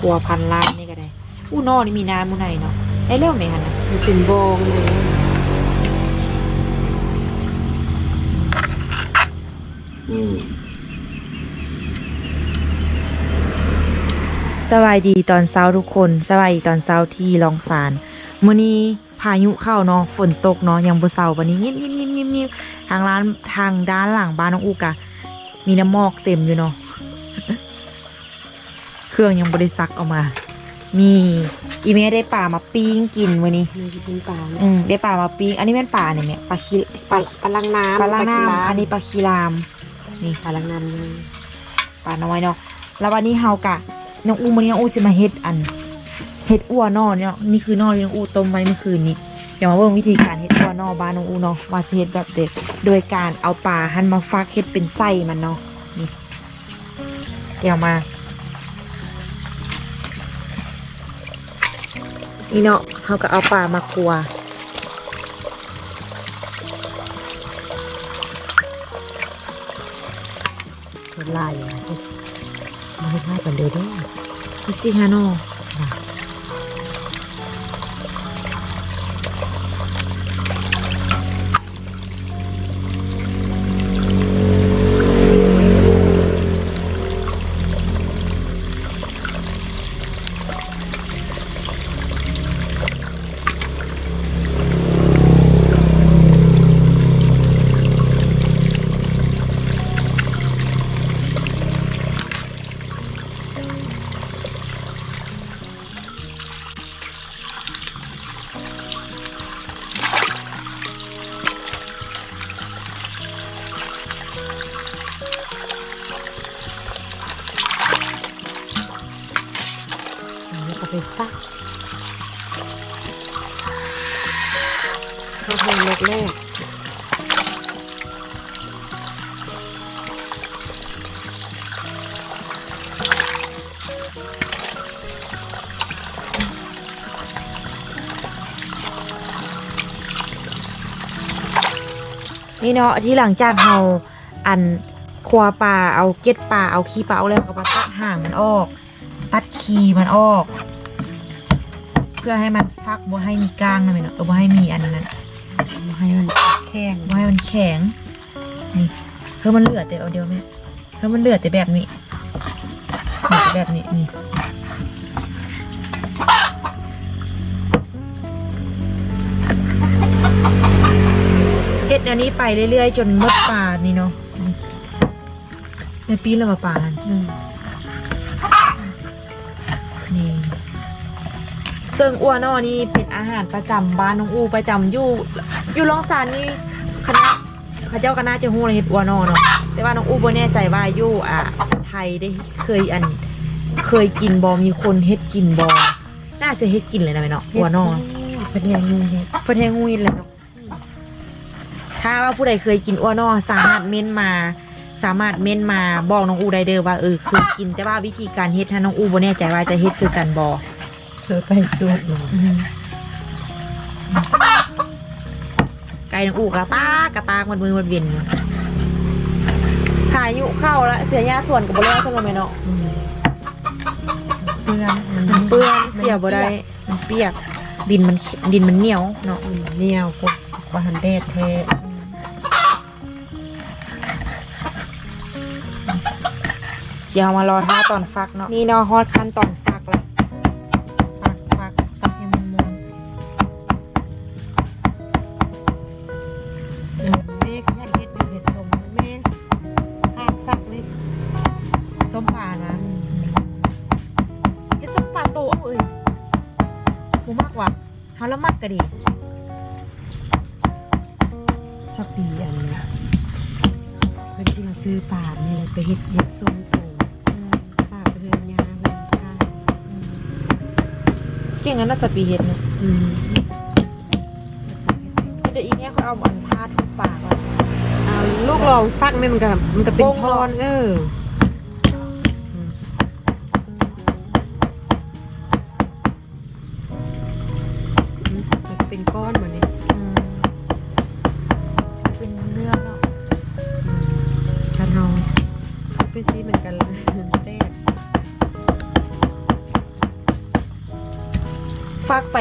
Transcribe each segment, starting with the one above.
ครัวพันล้านนี่ก็ได้อู้นอนี่มีน้ำมูไนเนาะได้เร็วไหมคะนะมันเป็นบงเลยอืมสบายดีตอนเช้าทุกคนสบายดีตอนเช้าที่ลองสารมื้อนี้พายุเข้าเนาะฝนตกเนาะยังบ่เช้าวันนี้งิบงิบงิบงิบงิบทางร้านทางด้านหลังบ้านน้องอูกะมีน้ำหมอกเต็มอยู่เนาะ รื่องยังบริซักออกมามีอีเมลได้ป่ามาปิ้งกินวันนี้มันจะเป็นปลาอืมได้ป่ามาปิ้งอันนี้เป็นป่าเนี่ยแม่ปลาคีปลาปลาลังน้ำปลาล่างคีราน้ำอันนี้ปลาคีราม นี่ปลาลังน้ำเลยปลาน้อยเนาะแล้ววันนี้เฮากะน้องอูมันนี้น้องอูสิมาเฮ็ดอันเฮ็ดอ้วนนอเนี่ยนี่คือนอที่น้องอูต้มไว้เมื่อคืนนี้เดี๋ยวมาเบิ่งวิธีการเฮ็ดอ้วนนอบ้านน้องอูเนาะว่าสิเฮ็ดแบบเด็ดโดยการเอาปลาหั่นมาฟักเฮ็ดเป็นไส้มันเนาะนี่เดี๋ยวมา นี่เนาะเขาก็เอาปลามากัวคนลายอย่างนี้มันไม่ง่ายกันเดียวเด้วยนี่สิฮะเนาะอันนี้ก็ไปซักเข้าห้องแรกแรกๆนี่เนาะที่หลังจากเราอันครัวปลาเอาเก็ดปลาเอาขี้ปลาเอาแล้วก็มาตัดห่างมันออก ตัดขี้มันออก เพื่อให้มันฟักบ่ให้มีก้างนะแม่เนาะเออบ่ให้มีอันนั้นให้มันแข็งบ่ให้มันแข็งนี่เพื่อมันเหลือแต่เอาเดียวแม่เพื่อมันเหลือแต่แบบนี้เหลือแต่แบบนี้นี่เฮ็ดอันนี้ไปเรื่อยๆ จนหมดปลานี่เนาะนี่ในปีละมาปลานั่นอืม ซึ่งอ้วนอนี่เป็นอาหารประจำบ้านน้องอูประจำอยู่อยู่ลองซานนี่คณะเขาเจ้าคณะจะฮู้อะไรเฮ็ดอ้วนอเนาะแต่ว่าน้องอูบ่แน่ใจว่าอยู่อะไทยได้เคยอัน เคยกินบอมีคนเฮ็ดกินบอน่าจะเฮ็ดกินเลยนะแม่เนาะอ้วนอเป็นยังไงเนี่ยเพิ่นแฮงฮู้อีแล้วเนาะถ้าว่าผู้ใดเคยกินอ้วนอสามารถเม้นมาสามารถเม้นมาบอกน้องอูได้เด้อว่าเออเคยกินแต่ว่าวิธีการเฮ็ดถ้าน้องอูบ่แน่ใจว่าจะเฮ็ดคือกันบ่เธ อไปสูตรมาไก่น้องอูกระตากระตากมันมือมันเวียนอยู่พายุเข้าแล้วเสียหญ้าส่วนกับบเล่สลมเนาะอืมเปื้อนมันมันเปื้อนเสียบ่ได้มันเปียก ดินมันดินมันเหนียวเนาะอืมเหนียวพวกบาหันเดดแท้เดี๋ยวเรามา รอท่าตอนฟักเนาะนี่เนาะฮอดขั้นตอนฟักแล้วฟัก กก็ดีชอบปีอันนี้เพิ่นสิมาซื้อปลานี่แหละไปเฮ็ดเฮ็ดส้มโตปลาเรือนยาเรือนข้าวเก่งงั้นน่าจะปีเฮ็ดเนาะอืมเดี๋ยวอีแม่เขาเอาอันผ้าทุบปากก่อนเอาลูกลองฟักนี่มันก็มันก็เป็นโป่งทอนเออ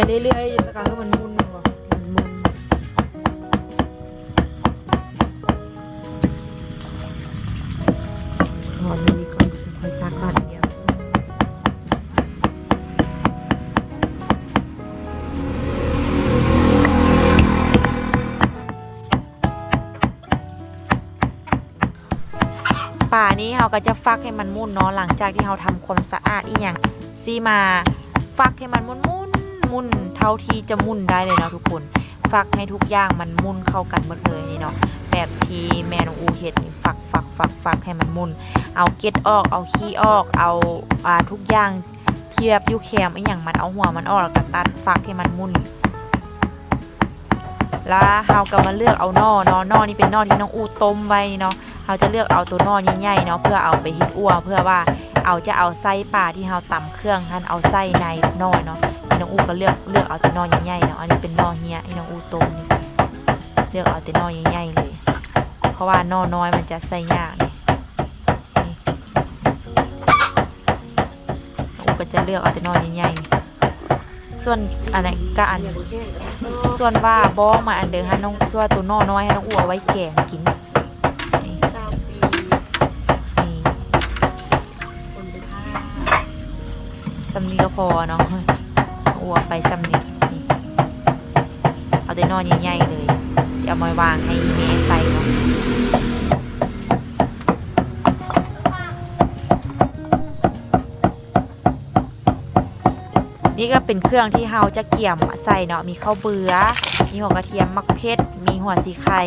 เรื่อยๆแล้วก็ให้มันมุนบ่มันมุนหอมนี่ก่อนค่อยพักก่อนเดียวป่านี้เราก็จะฟักให้มันมุนเนาะหลังจากที่เราทำความสะอาดอีหยังซีมา ฟักให้มันมุน มุนเท่าที่จะมุนได้เลยเนาะทุกคนฟักให้ทุกอย่างมันมุนเข้ากันหมดเลยนี่เนาะแบบที่แม่นองอูเฮ็ดนี่ฟักฟักฟักฟักให้มันมุน เอาเกล็ดออก เอาขี้ออก เอาอ่าทุกอย่างเที่แบยูแคมอีหยังมันเอาหัวมันออกแล้วก็ตัดฟักให้มันมุนแล้วเราก็มาเลือกเอานอนาะนอนี่เป็นนอที่น้องอูต้มไว้เนาะเราจะเลือกเอาตัวนอใหญ่ๆเนาะเพื่อเอาไปเฮ็ดอั่วเพื่อว่าเอาจะเอาไส้ปลาที่เราตำเครื่องท่านเอาไส้ในนอเนาะ น้องอูก็เลือกเลือกเอาแตัวนอใหญ่ๆเนาะอันนี้เป็นนอเฮียที่น้องอูต้มนี่เลือกเอาแต่นอใหญ่ๆเลย เพราะว่านอน้อยมันจะใส่ยากนี่น้องอูก็จะเลือกเอาแต่นอใหญ่ๆส่วนอันไหนก็อันส่วนว่าบ้องมาอันเดิมให้น้องส่วนตัวนอน้อยให้น้องอัวไว้แกงกินนี่นี่คนไปฆ่าสำนีก็พอเนาะ อัวไปสำนีนี่เอาแต่นอนใหญ่ๆเลยเดี๋ยวเอามาวางให้แม่ใส่เนาะนี่ก็เป็นเครื่องที่เฮาจะเกี่ยมใส่เนาะมีข้าวเบือมีหัวกระเทียมมักเพชรมีหัวสีไข่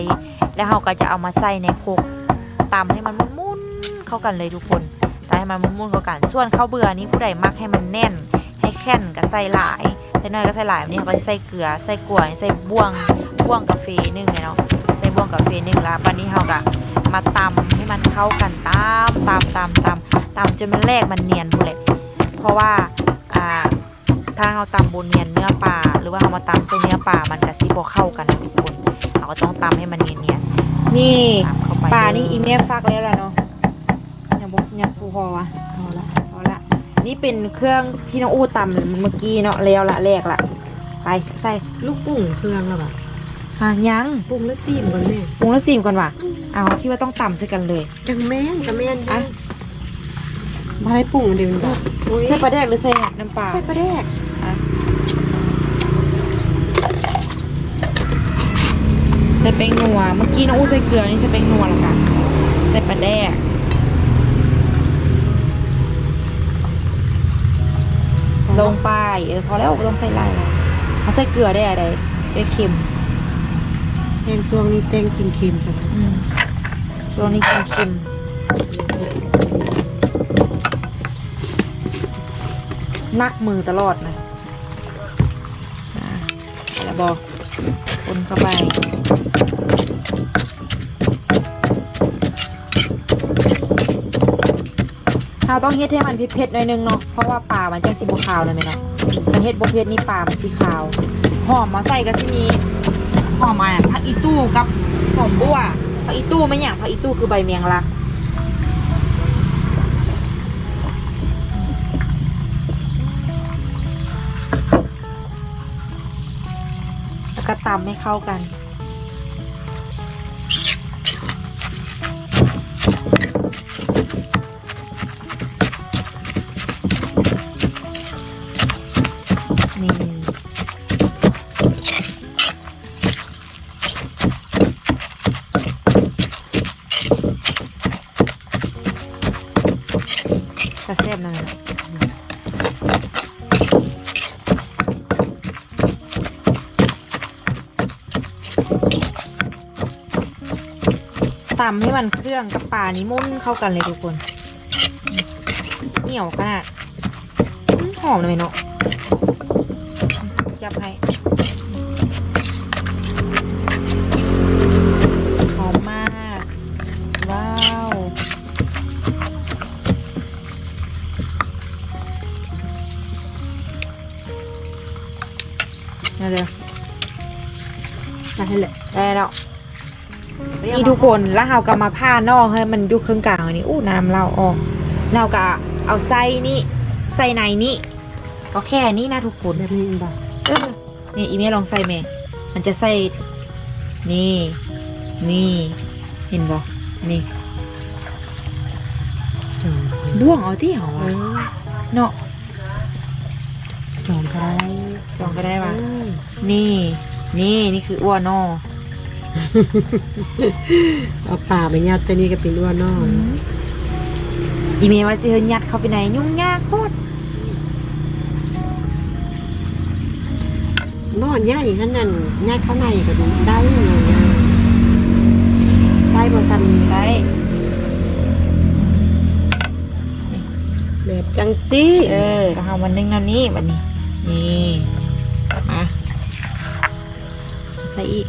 แล้วเราก็จะเอามาใส่ในโคกตำให้มันมุนๆเข้ากันเลยทุกคนตำให้มันมุนๆเข้ากันส่วนข้าวเบื่อนี้ผู้ใดมักให้มันแน่น แข็นก็ใส่หลายใส่น้อยก็ใส่หลายแบบนี้เขาก็จะใส่เกลือใส่กล้วยใส่บ่วงบ่วงกาแฟหนึ่งเนาะใส่บ่วงกาแฟหนึ่งแล้ววันนี้เราก็มาตำให้มันเข้ากันตำตำตำตำตำจนมันแรกมันเนียนพูดเลยเพราะว่าอ่าถ้าเราตำบนเนียนเนื้อปลาหรือว่าเรามาตำใส่เนื้อปลามันกับซิบเข้ากันนะทุกคนเราก็ต้องตำให้มันเนียนๆนี่ตามเข้าไปปลานี่อีเมลฟักแล้วล่ะเนาะยังบุกยังฟูพอวะ นี่เป็นเครื่องที่น้องอู้ตำเมื่อกี้เนาะแล้วละแรกละไปใส่ลูกปุ้งเครื่องแล้วป่ะหายังปุ้งแล้วซีมก่อนแม่ปรุงแล้วซิมก่อนว่ะเอาคิดว่าต้องตำใส่กันเลยจังแม่นจังแม่นอะมาให้ปุ้งเดี๋ยวนี้บอกอุ้ยใส่ปลาแดกหรือใส่น้ำปลาใส่ปลาแดกอะใส่แป้งนัวเมื่อกี้น้องอู้ใส่เกลือนี่ใส่แป้งนัวและกันใส่ปลาแดก ลงไปเออพอแล้วบ่ต้องใส่ลายละเขาใส่เกลือได้อะไรได้เค็มแห้งช่วงนี้แตงกินเค็มจังอืมโซนนี้กินเค็มนักมือตลอดนะอ่าแล้วบอกคนเข้าไป เราต้องเฮ็ดให้มันเผ็ดๆหน่อยนึงเนาะเพราะว่าปลามันจังสิบขาวเลยไหมเนาะถ้าเฮ็ดบ่เผ็ดนี่ปลามันสิขาวหอมมาใส่ก็สิมีหอมอะผักอีตู้กับหอมบัวผักอีตู้ไม่อย่างผักอีตู้คือใบเมียงลักแล้วก็ตำให้เข้ากัน ตำให้มันเครื่องกับปลานี้มุ่นเข้ากันเลยทุกคน เหนียวขนาดหอมเลยเนาะจับให้หอมมาก ว้าวนี่เลยได้แหละได้แล้ว นี่ทุกคนแล้วเราก็มาผ้านอกให้มันดูเครื่องกลางอันนี้อู้น้ำเราออกเราก็เอาไส้นี่ไส้ในนี่ก็แค่นี้นะทุกคนแบบนี้บ่เออนี่อีเมลลองใส่แม่มันจะใส่นี่ นี่ เห็นบ่นี่จองด้วงเอาที่เหรอเอวะอเนาะจองก็ได้จองก็ได้วะเออนี่ นี่นี่คืออ้วนอ เอาป่าไปยัดแต่นี่ก็เป็นอ้วนนอกอีเมลว่าสิเฮินยัดเข้าไปไหนยุ่งยากโคตรนอนใหญ่ขนาดนั้นยัดเข้าในก็ดูได้นอนใหญ่ได้บ่ซันได้แบบจังซี่เออก็เอามันนึ่งน้ำนี้บัดนี้นี่มาใส่อีก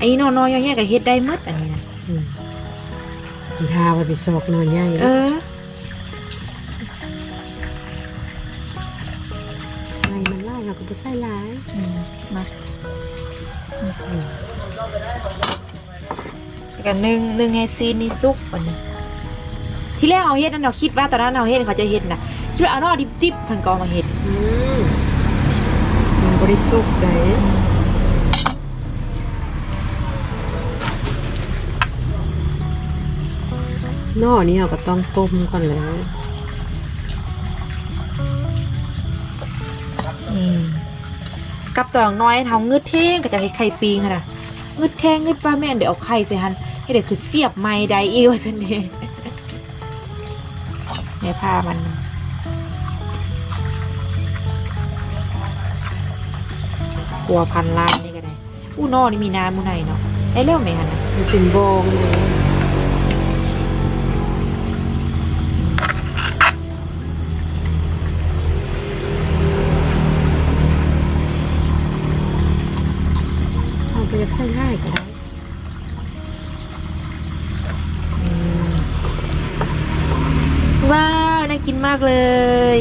อ้นอนๆอย่างเงี้ยก็เฮ็ดได้หมดอันนี้นะมทาไปไปซอกนอนใหญ่เออไงมันไล่เราก็บ่ใส่หลายอืมมาแล้วกันนึ่งนึ่งให้ซีนนี่สุกวันนี้ที่แรกเอาเฮ็ดนั่นเราคิดว่าตอนนั้นเราเฮ็ดเขาจะเฮ็ดนะคิดว่าเอานอดิบๆพันกองมาเฮ็ดอืมมันบริสุทธิ์ได้ นอนี่เราก็ต้องต้มก่อนแล้วอืมกับตองน้อยเท้าเงืดเท่งก็จะให้ไข่ปิงค่ะนะเงืดแท่งเงืดปลาแม่นเดี๋ยวเอาไข่ใส่หันให้เด็กคือเสียบไม้ได้อีกว่าทันทีเนี่ยผ้ามันกลัวพันล้านนี่ก็ได้อู้นอนี่มีน้ำมูไหนเนาะได้เร็วไหมคะนะมันเป็นบองเลยากเลย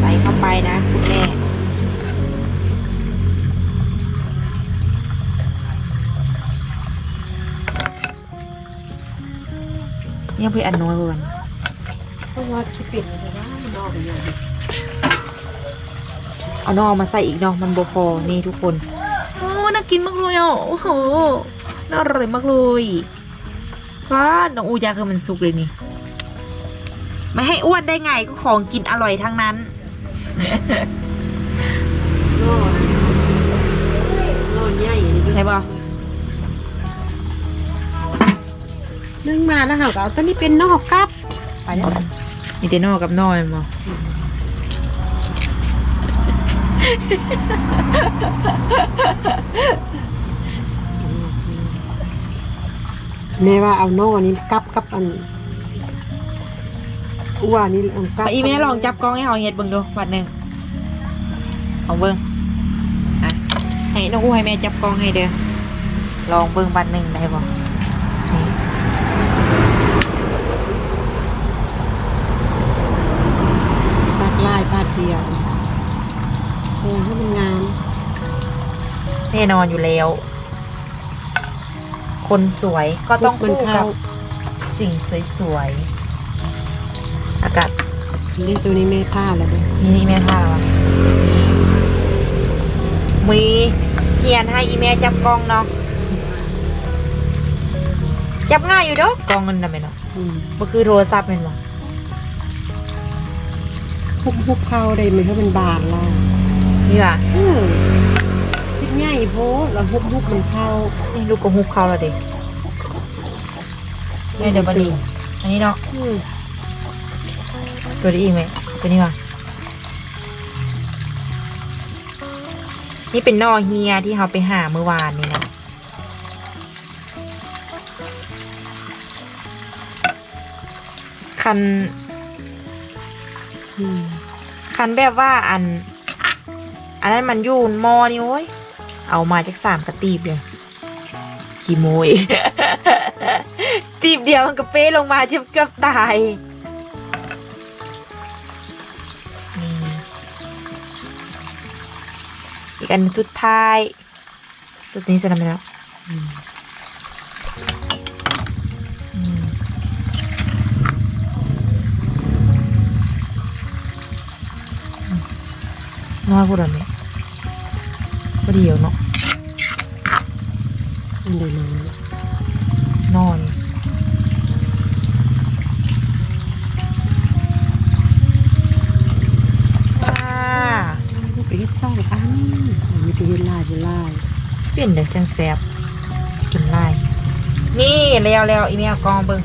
ใส่เข้าไปนะคุณแม่ยังไปอันน้อยกว่ากันเพราะว่าที่เป็ดมันว่านอกอยู่ เอานอกมาใส่อีกเนาะมันโบพอนี่ทุกคนโอ้น่ากินมากเลยอะโอ้โหน่าอร่อยมากเลยว้าน้องอูยาคือมันสุกเลยนี่ไม่ให้อ้วนได้ไงก็ของกินอร่อยทั้งนั้นนอนนอนใหญ่นี่ใช่ป่ะนึ่งมาแล้วค่ะก็เอาตัวนี้เป็นนอกกับไปแล้วมีแต่นอกกับนอยมั้ง แม่ว่าเอานอกอันนี้กับกับอันอ้วนนี่อันกับอีเมลลองจับกล้องให้เอาเห็ดเบิ่งดูวัดหนึ่งของเบิ่งอะให้น้องอูให้แม่จับกล้องให้เด้อลองเบิ่งบัดหนึ่งได้บ่นี่ปาดลายปาดเดียว แน่นอนอยู่แล้ว คนสวยก็ต้องมันคู่กัเข้าบสิ่งสวยๆ อากาศนี่ตัวนี้แม่ผ้าแล้วด้วยนี่นี่แม่พาวะมีเฮียนให้อีแม่จับกล้องเนาะ จับง่ายอยู่เด้อกล้องเงินน่ะแม่เนาะอืมมันคือโทรศัพท์แม่นบ่ฮุบฮุบเข้าได้มันก็เป็นบานละนี่ว่ะเออทิศ ใหญ่โพดแล้วฮุบฮุบมันเข้านี่ลูกก็ฮุบเข้าแล้วเด็กแม่เดี๋ยวบัดนี้อันนี้เนาะอืมตัวนี้อีกไหมตัวนี้ว่ะนี่เป็นนอเฮียที่เราไปหาเมื่อวานนี่นะคันอืมคันแบบว่าอัน อันนั้นมันอยู่มอนี่โอ้ย เอามาจากสามกระตีบเลยขี้โมย ตีบเดียวมันก็เป้ลงมาเกือบเกือบตายนี่อีกอันสุดท้ายสุดนี้จะทำไปแล้วน้อยพูดอะไร ก็เดียวเนาะอันเดียวเลยนอนว้าไปเฮ็ดซ่องกันมีแต่เฮ็ดลายเป็นลายเปลี่ยนเด็กจังแซบกินไล่นี่แล้วแล้วอีเมลกองเบิง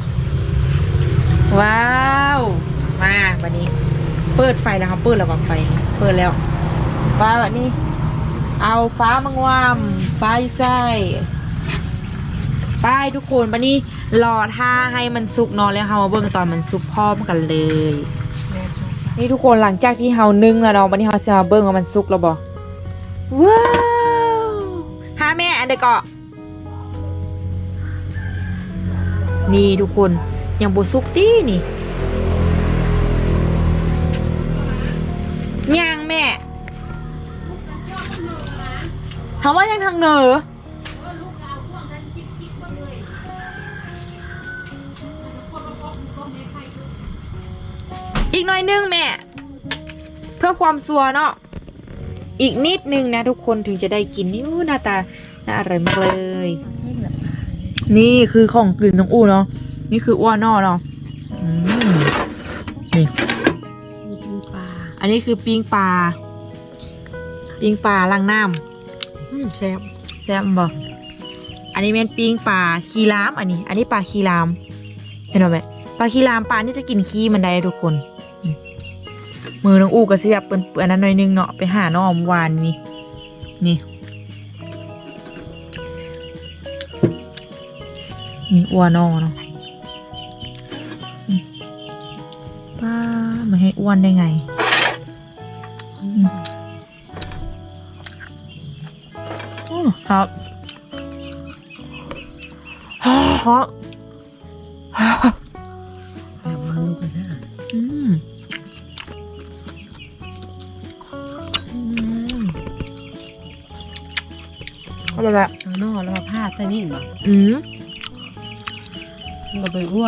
ว้าวมาวันนี้ เปิดไฟแล้วครับเปิดแล้วก็ไฟ เปิดแล้วฟ้าแบบนี้ เอาฟ้ามางวามฟ้ายไส้ป้ายทุกคนวันนี้รอท่าให้มันสุกนอนแล้วเฮามาเบิ่งตอนมันสุกพร้อมกันเลย นี่ทุกคนหลังจากที่เฮานึ่งแล้วเนาะวันนี้เฮาจะมาเบิ่งว่ามันสุกแล้วบ่ว้าวหาแม่อันเดยวเกาะนี่ทุกคนยังบ่สุกดีนี่ ถามว่ายังทางเหนออีกหน่อยนึงแม่ เพื่อความสัวเนาะอีกนิดนึงนะทุกคนถึงจะได้กินนี่หน้าตาน่าอร่อยมากเลย นี่คือของกลิ่นน้องอู้เนาะนี่คืออ้วนนอเนาะนี่อันนี้คือปิงปลาปิงปลาล้างน้อืม แซ่บแซ่บบ่อันนี้เป็นปิงปลาคีรามอันนี้ อันนี้ปลาคีรามเห็นไหมปลาคีรามปลานี่จะกินขี้มันได้ทุกคน มือน้องอู้ก็สิแบบเปื้อนๆอันนั้นหน่อยนึงเนาะไปหาน้องเมื่อวานนี่นี่นี่อ้วนนอเนาะป้ามาให้อ้วนได้ไง อืม ครับครับแต่ว่าลูกก็ได้อืมอืมเอาไปละตัวนอกแล้วมาพาดใส่นี่บ่อืมมันก็ไปอ้ว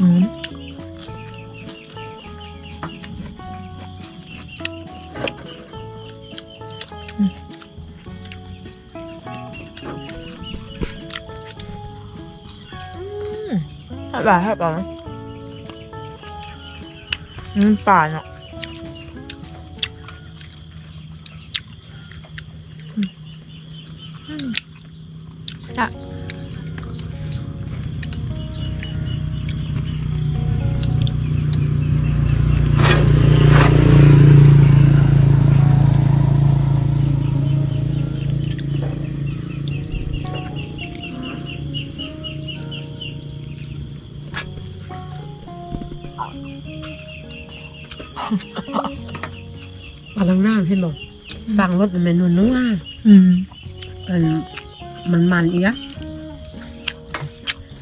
อืม ให้ป่ะให้ป่ะอืมป่าเนาะอืมอืมอะ รสมันเป็นนัวอืมๆเป็นมันมันอีกอะ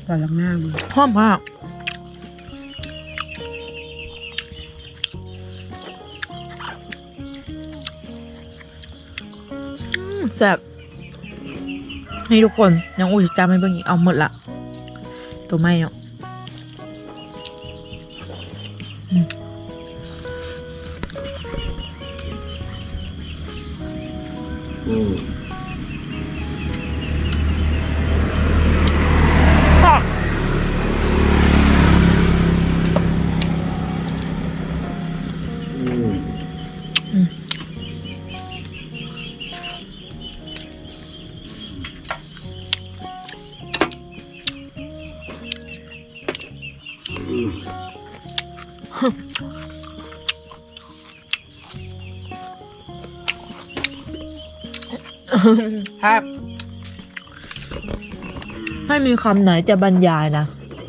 ปลาลังน้ำหอมมากอืมแซ่บให้ทุกคนยังอุ่นจำให้เบิ่งอีกเอาหมดละตัวไม่เนาะ ครับไม่มีคำไหนจะบรรยายนะ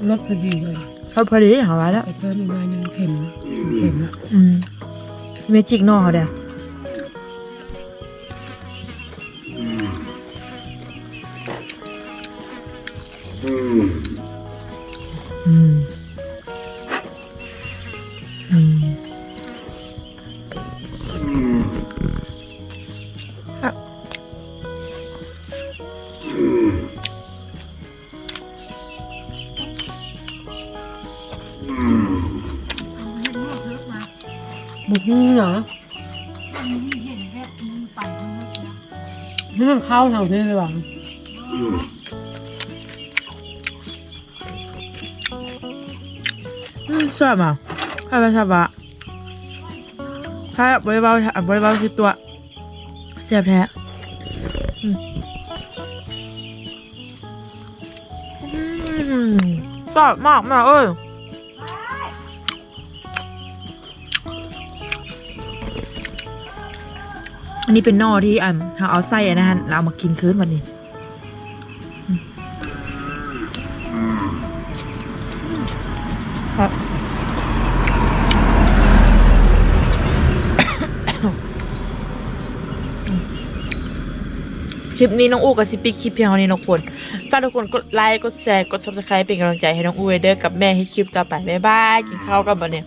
รสพอดีเลยเขาพอดีหาไว้แล้วไปเพิ่มอีกหน่อยหนึงเค็มนะเค็มนะอืมเมจิกนอกเขาเดีย อืมเหรอนี่มันเข้าทางนี้เลยว่ะอืมอืมชอบอะชอบชอบอะถ้าบริบาลบริบาลคือตัวเสียบแท้อืมอืมชอบมากมากเอ้ย อันนี้เป็นนอที่อะเราเอาไส้อันนั้นเราเอามากินคืนวันนี้ครับคลิปนี้น้องอูกับซิปิกคลิปเพียงเท่านี้นะทุกคนฝากทุกคนกดไลค์ กดแชร์ กด subscribe เป็นกำลังใจให้น้องอูเด้อกับแม่ให้คลิปต่อไป บ๊ายบาย กินข้าวกันบ่เนี่ย